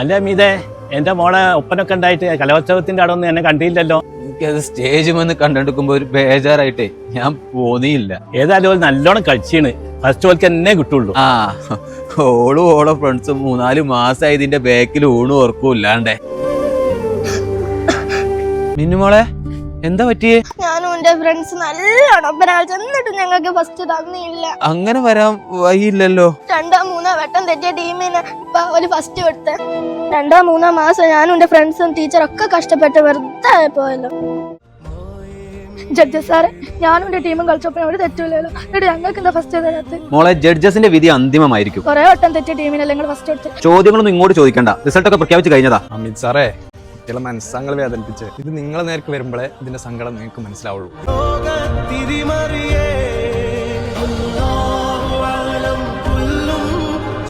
അല്ല മീതേ എന്റെ മോളെ ഒപ്പനൊക്കെ ഉണ്ടായിട്ട് കലോത്സവത്തിന്റെ അവിടെ ഒന്നും എന്നെ കണ്ടില്ലല്ലോ. എനിക്കത് സ്റ്റേജ് വന്ന് കണ്ടെടുക്കുമ്പോ ഒരു ബേജാറായിട്ടേ ഞാൻ പോന്നിയില്ല. ഏതായാലും നല്ലോണം കഴിച്ചാണ് ഫസ്റ്റ് ഓൾക്ക് എന്നെ കിട്ടുള്ളൂ. ആ ഓളും ഓളോ ഫ്രണ്ട്സും മൂന്നാൽ മാസമായി ഇതിന്റെ ബാക്കിൽ ഊണും ഓർക്കൂല്ലാണ്ടേ. ഇല്ലാണ്ടേ മിന്നുമോളെ എന്താ പറ്റിയേ? ഞാനും എന്റെ ഫ്രണ്ട്സ് നല്ലോണം ഒപ്പനാഴ്ച എന്നിട്ടും ഞങ്ങൾക്ക് ഫസ്റ്റ് തന്നില്ല. അങ്ങനെ വരാൻ വഴിയില്ലല്ലോ. രണ്ടോ മൂന്നോ വട്ടം തെറ്റിയ ടീമിന് ഇപ്പൊ ഒരു ഫസ്റ്റ് കൊടുത്ത് രണ്ടോ മൂന്നോ മാസം ഞാനും എന്റെ ഫ്രണ്ട്സും ടീച്ചറൊക്കെ കഷ്ടപ്പെട്ട് വെറുതെ പോയല്ലോ. ജഡ്ജസ് സാറേ ഞാനും എന്റെ ടീമും കളിച്ചപ്പോൾ ഒരു തെറ്റില്ലല്ലോ എന്നിട്ട് ഞങ്ങൾക്ക് എന്താ ഫസ്റ്റ് തരാത്ത? മോളെ ജഡ്ജസിന്റെ വിധി അന്തിമമായിരിക്കും. കുറെ വട്ടം തെറ്റിയ ടീമിനല്ലേ നിങ്ങൾ ഫസ്റ്റ് കൊടുത്ത് ചോദ്യങ്ങളൊന്നും ഇങ്ങോട്ട് ചോദിക്കണ്ട. റിസൾട്ട് ഒക്കെ പ്രഖ്യാപിച്ചു കഴിഞ്ഞതാ. അമിത് സാറേ കുട്ടികളെ മനസ്സങ്ങൾ വേദനിപ്പിച്ച് ഇത് നിങ്ങളെ നേർക്ക് വരുമ്പോഴേ ഇതിന്റെ സങ്കടം നിങ്ങൾക്ക് മനസ്സിലാവുള്ളൂ.